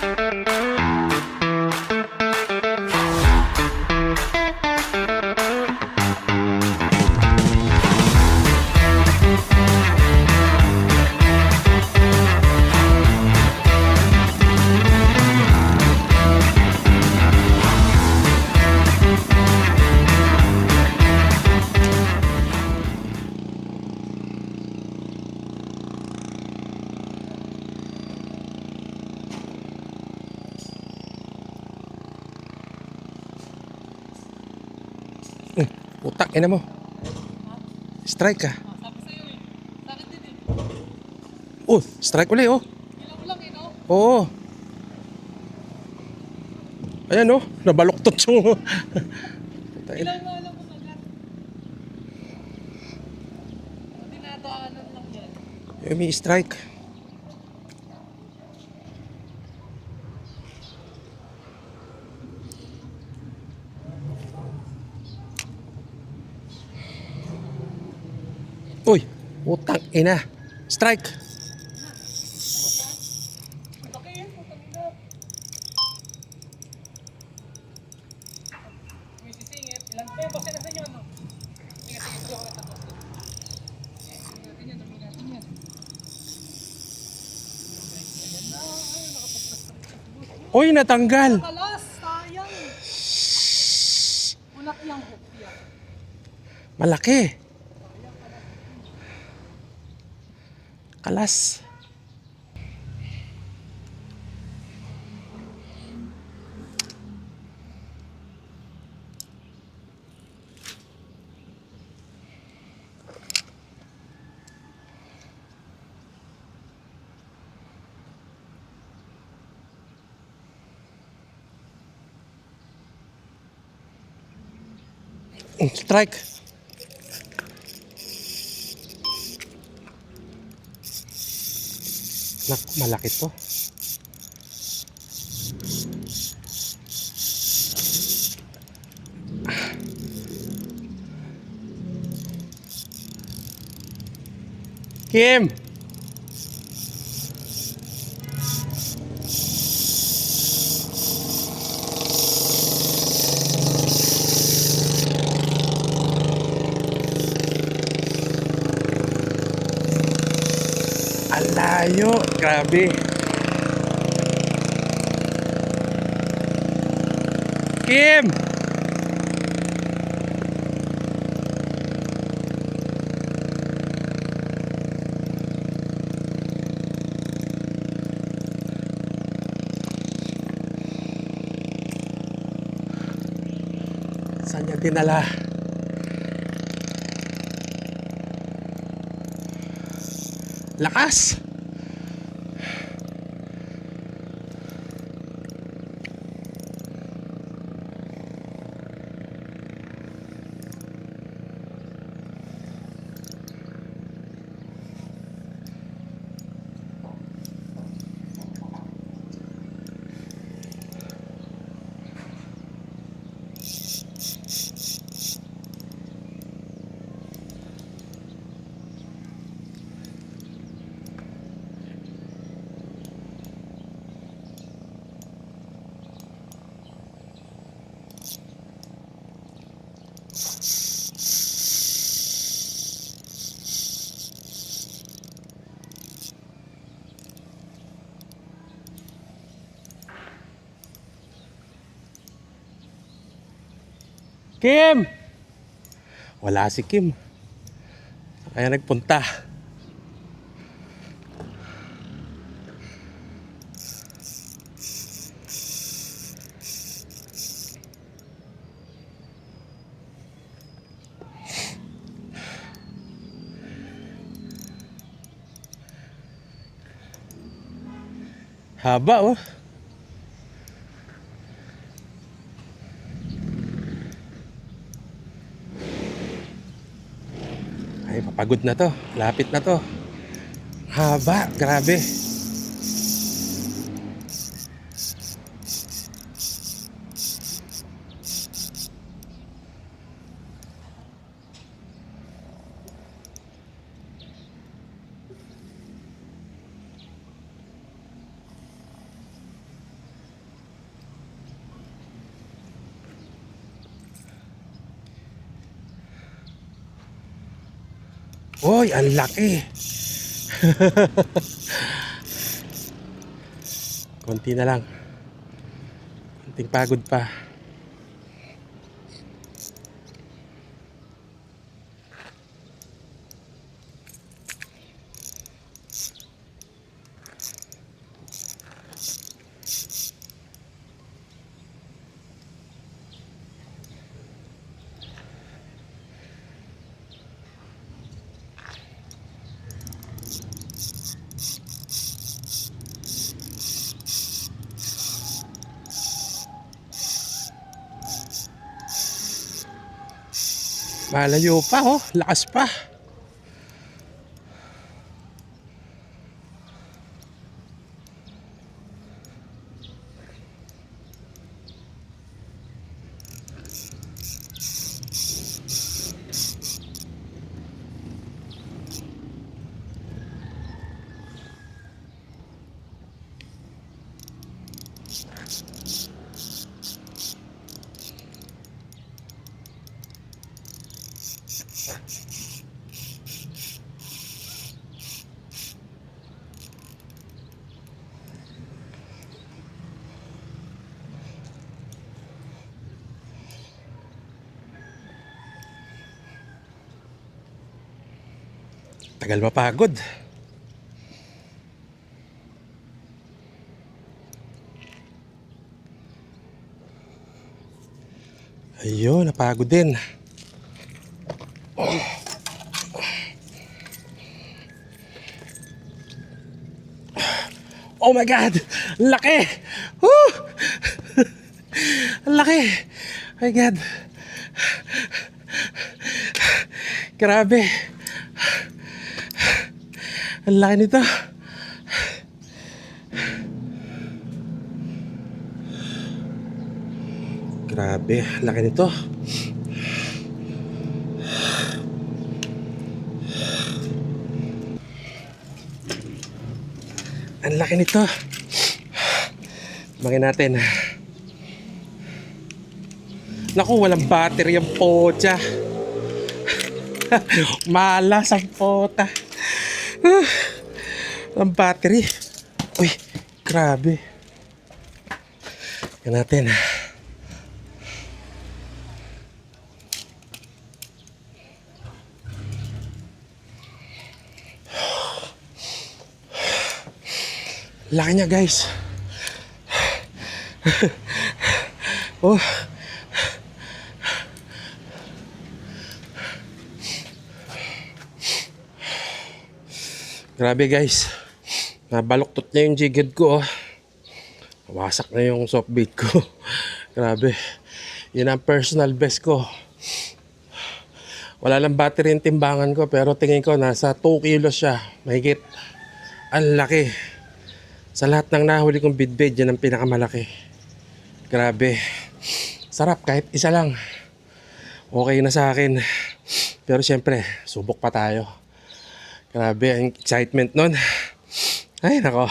Música Utak, ina mo. Strike ka. Oh, strike uli, oh. Oo. Ayan, oh. Nabaloktot yung... Putain. Ilang nga lang kung agad. Dinadaanan lang yan. Yung may strike. Uy, utang ina. Strike. Laki eh, putang ina. May sisingit. Ilan pa yung baksin natin yun, no? Sige, sige, sige. ako tapos. Tingnan natin yan, tingnan natin yan. Ayan na, ay, nakapagpas na rin sa tubos. Uy, natanggal. Kalas, sayang. Unak yung hook. Malaki. Kalas. Strike. Nak, malaki to. Kim! Alayo, grabe. Kim! Saan dinala? Lakas! Kim! Wala si Kim. Kaya nagpunta. Haba oh. Papagod na to. Lapit na to. Haba, grabe. Uy, ang laki. Konti na lang. Konting pagod pa. Malayo pa oh, lakas pa. Tagal mapagod. Ayun, napagod din. Oh my God! Laki! Woo! Laki! Oh my God! Grabe! Ang laki nito. Grabe, laki nito. Ang laki nito. Bangin natin. Naku, walang battery ang potya. Malas ang pota. Ang battery. Uy, grabe. Yan natin. Laki niya guys. oh. Grabe guys. Nabaluktot niya yung jighead ko. Oh. Wasak na yung soft bait ko. Grabe. Yan ang personal best ko. Wala lang battery yung timbangan ko pero tingin ko nasa 2 kilos siya. Mahigit. Ang laki. Sa lahat ng nahuli kong bidbid, yan ang pinakamalaki. Grabe. Sarap kahit isa lang. Okay na sa akin. Pero syempre, subok pa tayo. Grabe, ang excitement nun. Ay, nako.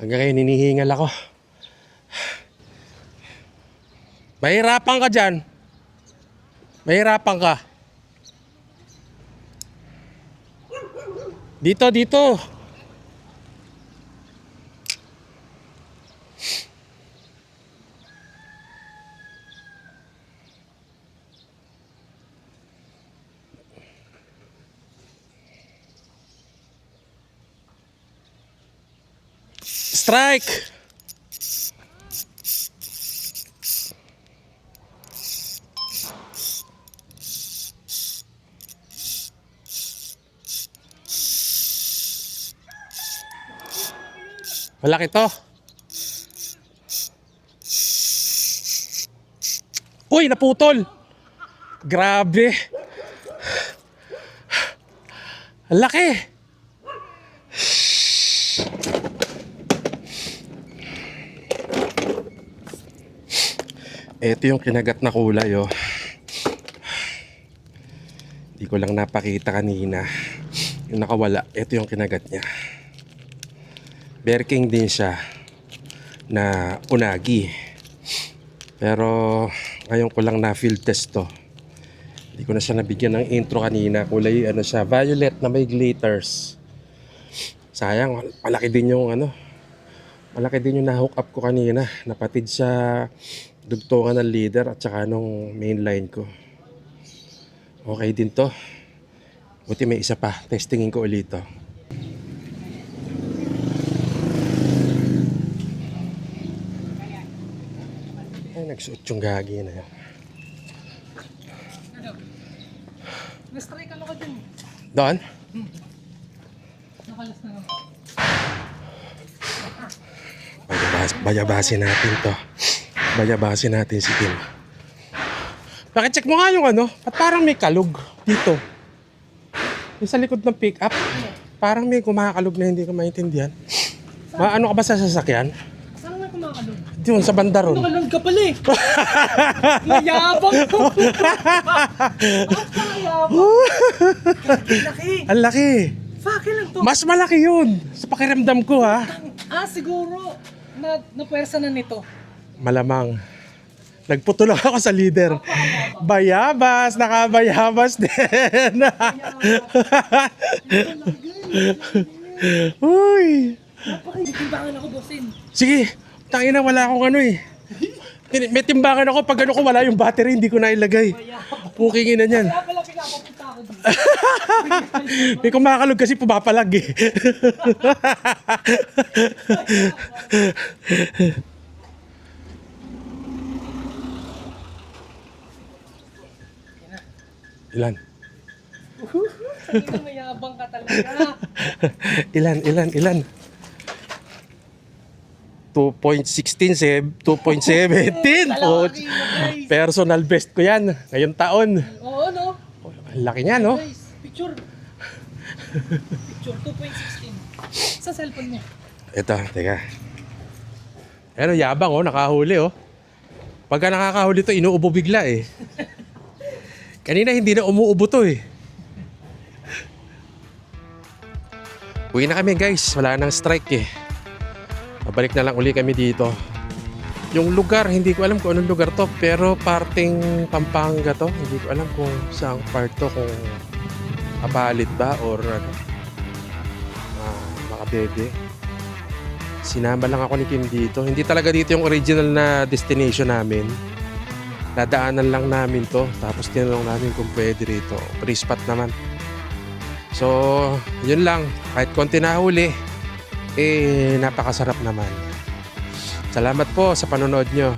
Hanggang ngayon, hinihingal ako. Mahirapan ka dyan. Mahirapan ka. Dito, dito. Strike! Malaki to. Uy, naputol. Grabe. Laki. Ito yung kinagat na kulay, oh. Hindi ko lang napakita kanina. Yung nakawala, ito yung kinagat niya. Berking din siya na unagi. Pero ngayon ko lang na field test to. Hindi ko na siya nabigyan ng intro kanina. Kulay ano siya, violet na may glitters. Sayang, malaki din yung ano. Malaki din yung na-hook up ko kanina. Napatid sa dugtungan ng leader at saka nung main line ko. Okay din to. Buti may isa pa. Testingin ko ulit to. Ay, nagsuot yung gagi na yan. Na-strike ka dun? Doon? Nakalas na naman. Bayabas, bayabasin natin to. Bayabasin natin si Kim. Pakicheck mo nga yung ano, at parang may kalug dito. Yung sa likod ng pick up, parang may kumakalog na hindi ko maintindihan. Ma, ano ka ba sa sasakyan? Saan nga kumakalog? Doon, sa banda ron. Nakalog ka pala eh. Mayabang ko. Mayabang. Laki. Ang laki. Fuck lang to. Mas malaki yun. Sa pakiramdam ko ha. Ah, siguro. Na, napwersa na nito. Malamang. Nagputol ako sa leader. Bayabas, nakabayabas din. Uy. Napakaitimbangan ako, bosin. Sige, tangin na wala akong ano eh. May timbangan ako pag ano ko wala yung battery, hindi ko na ilagay. Pukingin na yan. Kaya pala pinapapunta ako dito. May kumakalog kasi pumapalag eh. ilan? Mayabang ka talaga. ilan, ilan, ilan? 2.16, seb, 2.17 po. Lalaki mo, guys. Personal best ko yan, ngayong taon. Oo, no? Ang laki niya, no? Guys, picture. Picture, 2.16. Sa cellphone mo. Ito, teka. Ano, yabang oh, nakahuli oh. Pagka nakakahuli to, inuubo bigla eh. Kanina hindi na umuubo to eh. Uwi na kami guys, wala nang strike eh. Babalik na lang uli kami dito. Yung lugar, hindi ko alam kung anong lugar to, pero parting Pampanga to. Hindi ko alam kung saan part to, kung Apalit ba or ano, ah, Makabebe. Sinama lang ako ni Kim dito. Hindi talaga dito yung original na destination namin. Nadaanan lang namin to. Tapos tinanong namin kung pwede rito. Free spot naman. So, yun lang. Kahit konti na huli, eh, napakasarap naman. Salamat po sa panonood nyo.